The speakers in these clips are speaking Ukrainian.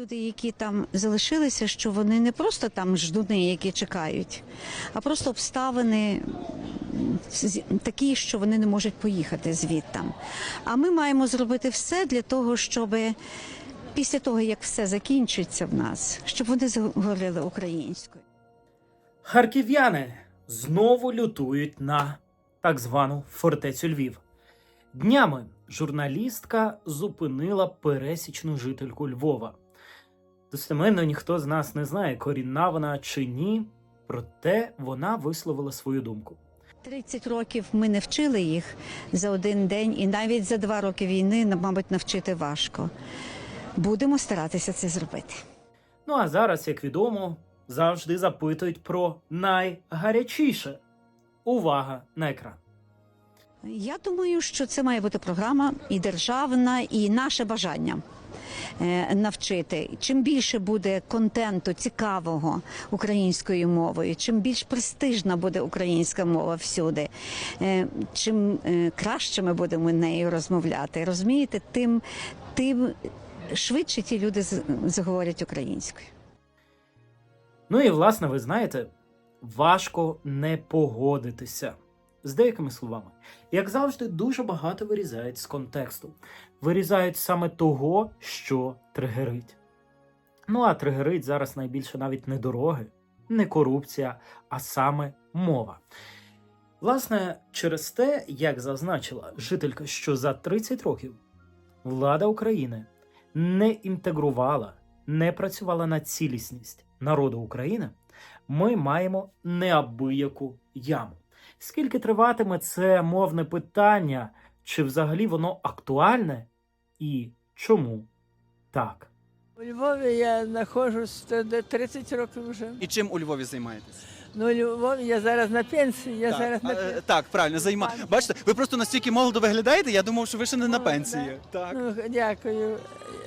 Люди, які там залишилися, що вони не просто там ждуни, які чекають, а просто обставини такі, що вони не можуть поїхати звідтам. А ми маємо зробити все для того, щоб після того, як все закінчиться в нас, щоб вони заговорили українською. Харків'яни знову лютують на так звану фортецю Львів. Днями журналістка зупинила пересічну жительку Львова. Достеменно ніхто з нас не знає, корінна вона чи ні, проте вона висловила свою думку. 30 років ми не вчили їх за один день, і навіть за два роки війни, мабуть, навчити важко. Будемо старатися це зробити. Ну а зараз, як відомо, завжди запитують про найгарячіше. Увага на екран. Я думаю, що це має бути програма і державна, і наше бажання навчити. Чим більше буде контенту цікавого українською мовою, чим більш престижна буде українська мова всюди, е, чим е, краще ми будемо нею розмовляти, розумієте, тим, тим швидше ті люди заговорять українською. Ну і власне, ви знаєте, важко не погодитися з деякими словами. Як завжди, дуже багато вирізають з контексту. Вирізають саме того, що тригерить. Ну а тригерить зараз найбільше навіть не дороги, не корупція, а саме мова. Власне, через те, як зазначила жителька, що за 30 років влада України не інтегрувала, не працювала на цілісність народу України, ми маємо неабияку яму. Скільки триватиме це мовне питання, чи взагалі воно актуальне і чому так? У Львові я знаходжусь 30 років вже. І чим у Львові займаєтесь? Ну, у Львові я зараз на пенсії. Я так, зараз на а, пенсії. так, правильно, займа. Бачите, ви просто настільки молодо виглядаєте, я думав, що ви ще не на пенсії. Так. Ну, дякую.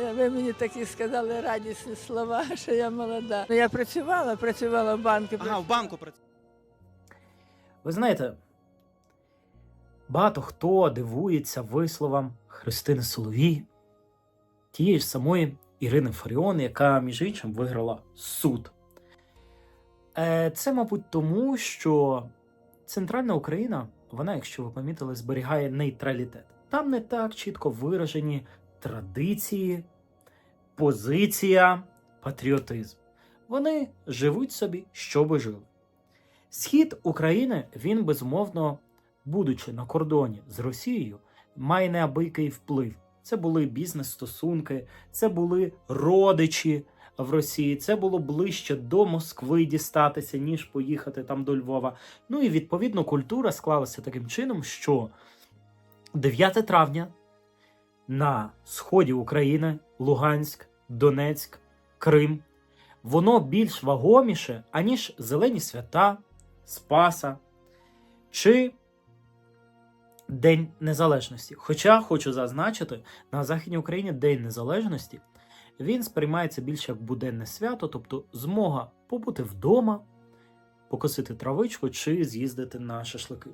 Е, Ви мені такі сказали радісні слова, що я молода. Ну, я працювала, працювала в банку. Ага, в банку працюєте. Ви знаєте, багато хто дивується висловам Христини Соловій, тієї ж самої Ірини Фаріон, яка, між іншим, виграла суд. Е, Це, мабуть, тому, що центральна Україна, вона, якщо ви помітили, зберігає нейтралітет. Там не так чітко виражені традиції, позиція, патріотизм. Вони живуть собі, що би жили. Схід України, він безумовно, будучи на кордоні з Росією, має неабиякий вплив. Це були бізнес-стосунки, це були родичі в Росії, це було ближче до Москви дістатися, ніж поїхати там до Львова. Ну і відповідно культура склалася таким чином, що 9 травня на сході України, Луганськ, Донецьк, Крим, воно більш вагоміше, аніж зелені свята, Спаса чи День Незалежності. Хоча хочу зазначити, на Західній Україні День Незалежності він сприймається більше як буденне свято, тобто змога побути вдома, покосити травичку чи з'їздити на шашлики.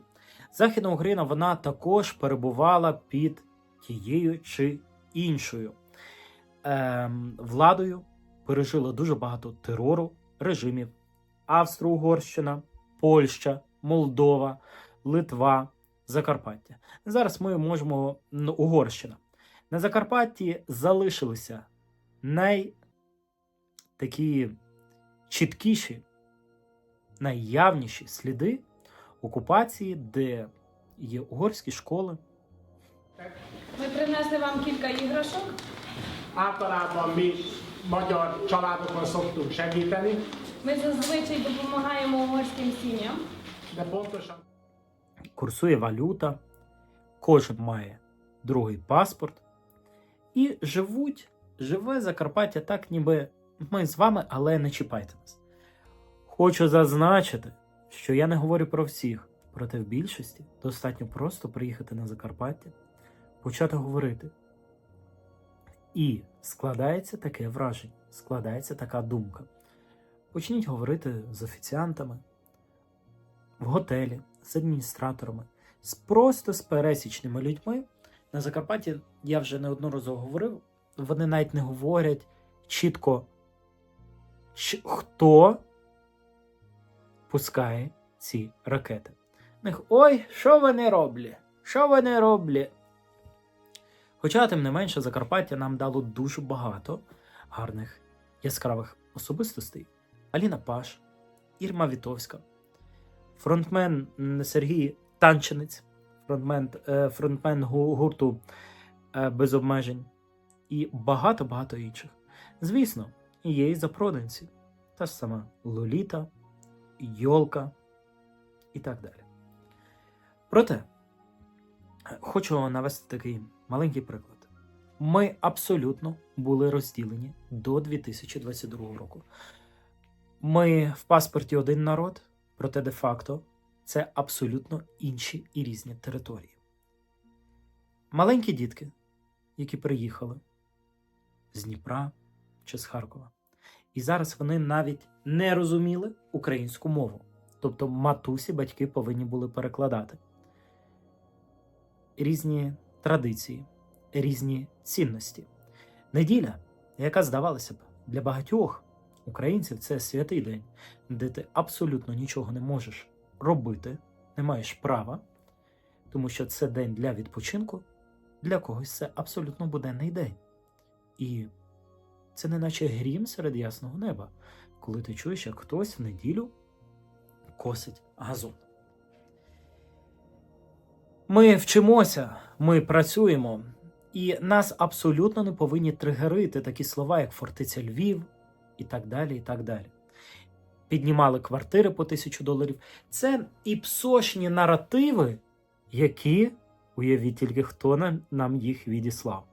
Західна Україна вона також перебувала під тією чи іншою ем, владою, пережила дуже багато терору режимів Австро-Угорщина, Польща, Молдова, Литва, Закарпаття. Зараз ми можемо ну, Угорщина. На Закарпатті залишилися най такі чіткіші, найявніші сліди окупації, де є угорські школи, Ми принесли вам кілька іграшок. Általában mi magyar családokon szoktunk segíteni, Ми зазвичай допомагаємо угорським сім'ям. курсує валюта, кожен має другий паспорт і живуть, живе Закарпаття так, ніби ми з вами, але не чіпайте нас. Хочу зазначити, що я не говорю про всіх, проте в більшості достатньо просто приїхати на Закарпаття, почати говорити. І складається таке враження, складається така думка. Почніть говорити з офіціантами, в готелі, з адміністраторами, з просто з пересічними людьми. На Закарпатті я вже неодноразово говорив, вони навіть не говорять чітко, хто пускає ці ракети. В них ой, що вони роблять? Що вони роблять? Хоча, тим не менше, Закарпаття нам дало дуже багато гарних яскравих особистостей. Аліна Паш, Ірма Вітовська, фронтмен Сергій Танченець, фронтмен, е, фронтмен гурту е, без обмежень і багато-багато інших. Звісно, є і запроданці, та ж сама Лоліта, Йолка і так далі. Проте, хочу навести такий маленький приклад. Ми абсолютно були розділені до 2022 року. Ми в паспорті один народ, проте де-факто це абсолютно інші і різні території. Маленькі дітки, які приїхали з Дніпра чи з Харкова, і зараз вони навіть не розуміли українську мову. Тобто матусі батьки повинні були перекладати різні традиції, різні цінності. Неділя, яка здавалося б, для багатьох українців це святий день, де ти абсолютно нічого не можеш робити, не маєш права, тому що це день для відпочинку, для когось це абсолютно буденний день. І це не наче грім серед ясного неба, коли ти чуєш, як хтось в неділю косить газон. Ми вчимося, ми працюємо, і нас абсолютно не повинні тригерити такі слова, як фортеця Львів і так далі. і так далі. Піднімали квартири по тисячу доларів. Це і псошні наративи, які, уявіть тільки, хто нам, їх відіслав.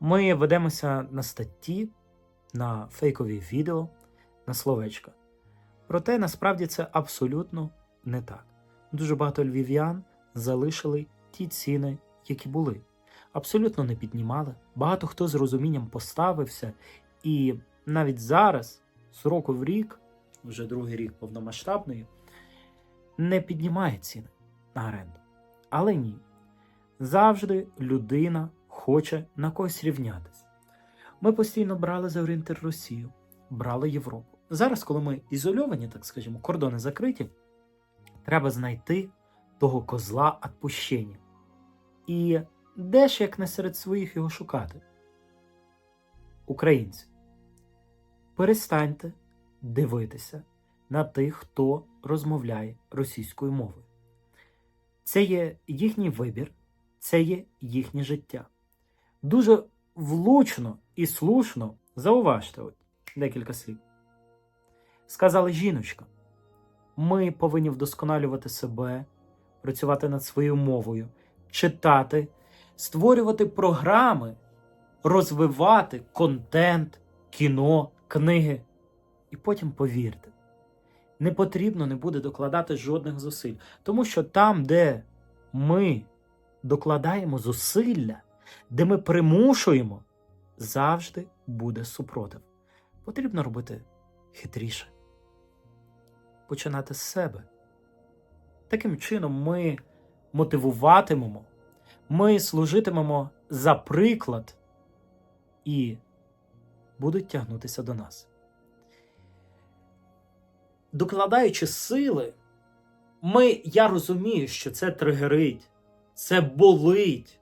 Ми ведемося на статті, на фейкові відео, на словечка. Проте насправді це абсолютно не так. Дуже багато львів'ян залишили ті ціни, які були. Абсолютно не піднімали. Багато хто з розумінням поставився, і навіть зараз, з року в рік, вже другий рік повномасштабної, не піднімає ціни на оренду. Але ні. Завжди людина хоче на когось рівнятись. Ми постійно брали за орієнтир Росію, брали Європу. Зараз, коли ми ізольовані, так скажімо, кордони закриті, треба знайти того козла відпущення. І де ж як не серед своїх його шукати? Українці, перестаньте дивитися на тих, хто розмовляє російською мовою. Це є їхній вибір, це є їхнє життя. Дуже влучно і слушно зауважте декілька слів. Сказала жіночка. Ми повинні вдосконалювати себе, працювати над своєю мовою, читати, створювати програми, розвивати контент, кіно, книги. І потім повірте, не потрібно не буде докладати жодних зусиль, тому що там, де ми докладаємо зусилля, де ми примушуємо, завжди буде супротив. Потрібно робити хитріше починати з себе. Таким чином, ми мотивуватимемо, ми служитимемо за приклад і будуть тягнутися до нас. Докладаючи сили, ми, я розумію, що це тригерить, це болить,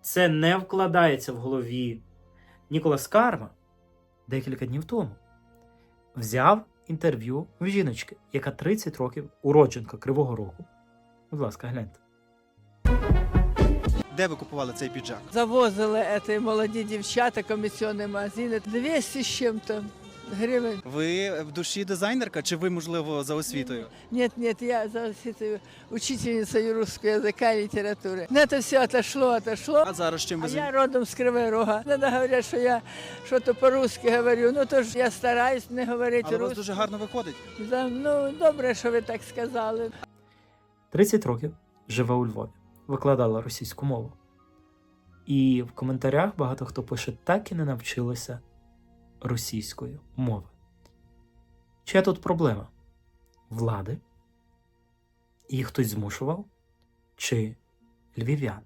це не вкладається в голові. Ніколас Карма декілька днів тому взяв інтерв'ю в жіночки, яка 30 років уродженка Кривого Рогу. Будь ласка, гляньте. Де ви купували цей піджак? Завозили ці молоді дівчата, комісіонні магазини. 200 з чим-то гривень. Ви в душі дизайнерка, чи ви, можливо, за освітою? Нет, нет, я за освітою учительницею русского языка и литературы. Но это все отошло, отошло. А зараз чим А ви я займаєтесь? родом з Кривого Рога. Надо говорять, що я що-то по-русски говорю. Ну то ж я стараюсь не говорити Але у вас русски. дуже гарно виходить. Да, ну добре, що ви так сказали. 30 років живе у Львові, викладала російську мову. І в коментарях багато хто пише, так і не навчилася російської мови. Чия тут проблема? Влади? Їх хтось змушував? Чи львів'ян?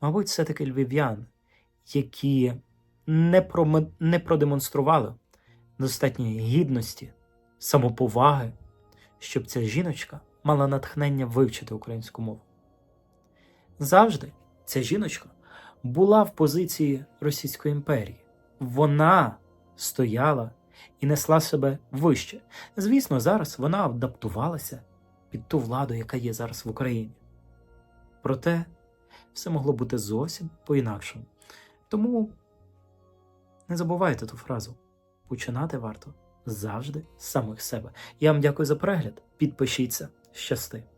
Мабуть, все-таки львів'ян, які не, проме- не продемонстрували достатньої гідності, самоповаги, щоб ця жіночка мала натхнення вивчити українську мову. Завжди ця жіночка була в позиції Російської імперії. Вона стояла і несла себе вище. Звісно, зараз вона адаптувалася під ту владу, яка є зараз в Україні. Проте все могло бути зовсім по-інакшому. Тому не забувайте ту фразу. Починати варто завжди з самих себе. Я вам дякую за перегляд. Підпишіться. Щасти!